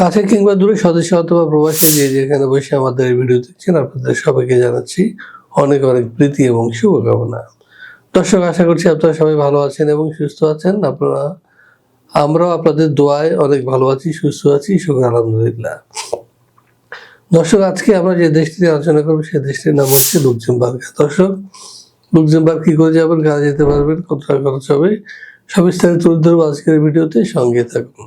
কাছে কিংবা দূরে সদস্য অথবা প্রবাসী যে যেখানে বসে আমাদের এই ভিডিও দেখছেন, আপনাদের সবাইকে জানাচ্ছি অনেক অনেক প্রীতি এবং শুভকামনা। দর্শক, আশা করছি আপনারা সবাই ভালো আছেন এবং সুস্থ আছেন। আপনারা, আমরাও আপনাদের দোয়ায় অনেক ভালো আছি, সুস্থ আছি শুক্র আলহামদুলিল্লাহ। দর্শক, আজকে আমরা যে দেশটি আলোচনা করব, সেই দেশটির নাম হচ্ছে লুকজেমবার্গ দর্শক লুকজেমবার্গ কি করে যাবেন, কাজে যেতে পারবেন কত টাকা খরচ হবে সব বিস্তারিত তুলে ধরবো আজকের ভিডিওতে, সঙ্গে থাকুন।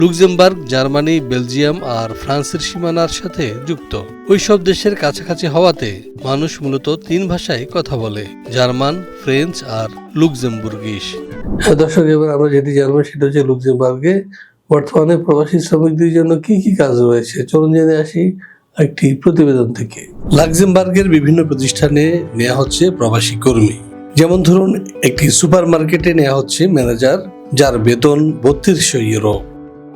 Luxembourg, Germany, Belgium আর ফ্রান্সের সীমানার সাথে যুক্ত। ওইসব দেশের কাছাকাছি হওয়াতে মানুষ মূলত তিন ভাষায় কথা বলে, জার্মান, ফ্রেঞ্চ আর লুক্সেমবুর্গিশ। হ্যাঁ দর্শক, এবার আমরা যেটি জানব সেটা হচ্ছে লুক্সেমবার্গে বর্তমানে প্রবাসী শ্রমিকদের জন্য কি কি কাজ রয়েছে। চলুন জেনে আসি একটি প্রতিবেদন থেকে। লাক্সেমবার্গের বিভিন্ন প্রতিষ্ঠানে নেওয়া হচ্ছে প্রবাসী কর্মী। যেমন ধরুন, একটি সুপার মার্কেটে নেওয়া হচ্ছে ম্যানেজার, যার বেতন বত্রিশশো ইউরো।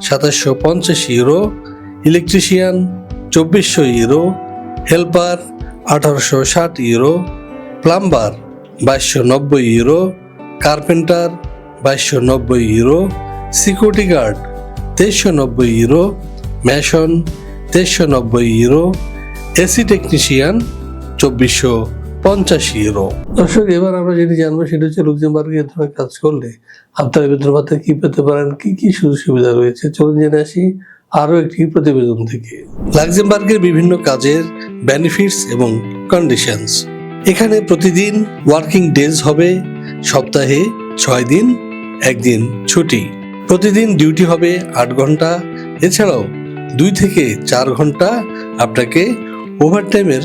সাতাশশো পঞ্চাশ ইউরো ইলেকট্রিশিয়ান চব্বিশশো ইউরো হেল্পার আঠারোশো ষাট ইউরো প্লাম্বার বাইশশো নব্বই ইউরো কার্পেন্টার বাইশশো নব্বই ইউরো সিকিউরিটি গার্ড তেইশশো নব্বই ইউরো ম্যাশন তেইশশো নব্বই ইউরো এসি টেকনিশিয়ান চব্বিশশো পঞ্চাশ ইউরো দর্শক, এবার আমরা যেটি জানব, সেটা হচ্ছে লুক্সেমবার্গে ধরনের কাজ করলে আপনারা বেতন ভাতা কি পেতে পারেন, কি কি সুযোগ সুবিধা রয়েছে? চলুন জেনে আসি আরও একটি প্রতিবেদন থেকে। লাক্সেমবার্গের বিভিন্ন কাজের বেনিফিটস এবং কন্ডিশনস এখানে প্রতিদিন ওয়ার্কিং ডেজ হবে, সপ্তাহে ছয় দিন, একদিন ছুটি। প্রতিদিন ডিউটি হবে আট ঘণ্টা। এছাড়াও দুই থেকে চার ঘণ্টা আপনাকে ওভারটাইমের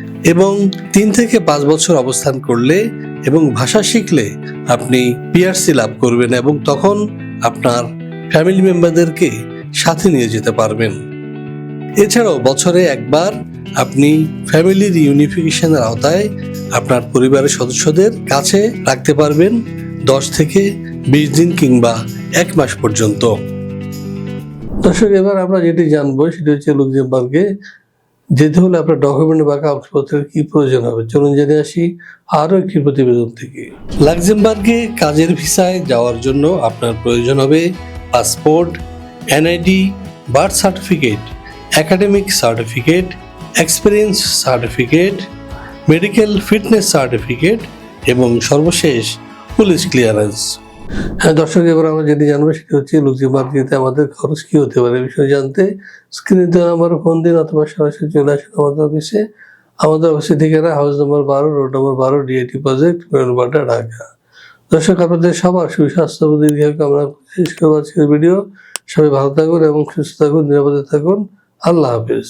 এবং তিন থেকে পাঁচ বছর অবস্থান করলে এবং ভাষা শিখলে আপনি পিআরসি লাভ করবেন এবং তখন আপনার ফ্যামিলি মেম্বারদেরকে সাথে নিয়ে যেতে পারবেন। এছাড়াও বছরে একবার আপনি ফ্যামিলির ইউনিফিকেশনের আওতায় আপনার পরিবারের সদস্যদের কাছে রাখতে পারবেন দশ থেকে বিশ দিন কিংবা এক মাস পর্যন্ত। দর্শক, এবার আমরা যেটি জানব সেটি হচ্ছে লুক্সেমবার্গে যেতে হলে আপনার ডকুমেন্ট বা কাগজপত্রের কি প্রয়োজন হবে? চলুন জেনে আসি আরও একটি প্রতিবেদন থেকে। লাক্সেমবার্গে কাজের ভিসায় যাওয়ার জন্য আপনার প্রয়োজন হবে passport, NID, birth certificate, academic certificate, experience certificate, medical fitness certificate এবং সর্বশেষ পুলিশ ক্লিয়ারেন্স। হ্যাঁ দর্শক, এবার আমরা যেটি জানব সেটি হচ্ছে লুক্সেমবার্গ যেতে আমাদের খরচ কি হতে পারে বিষয়ে জানতে স্ক্রিনে দেওয়া নাম্বারে ফোন দিন অথবা সরাসরি চলে আসুন আমাদের অফিসে আমাদের অফিসের ঠিকানা হাউস নম্বর বারো রোড নম্বর বারো ডিআইটি প্রজেক্ট মেরুলবাড্ডা ঢাকা দর্শক, আপনাদের সবার সুস্বাস্থ্য দীর্ঘায়ু কামনা শেষ করব আজকের ভিডিও সবাই ভালো থাকুন এবং সুস্থ থাকুন, নিরাপদে থাকুন। আল্লাহ হাফিজ।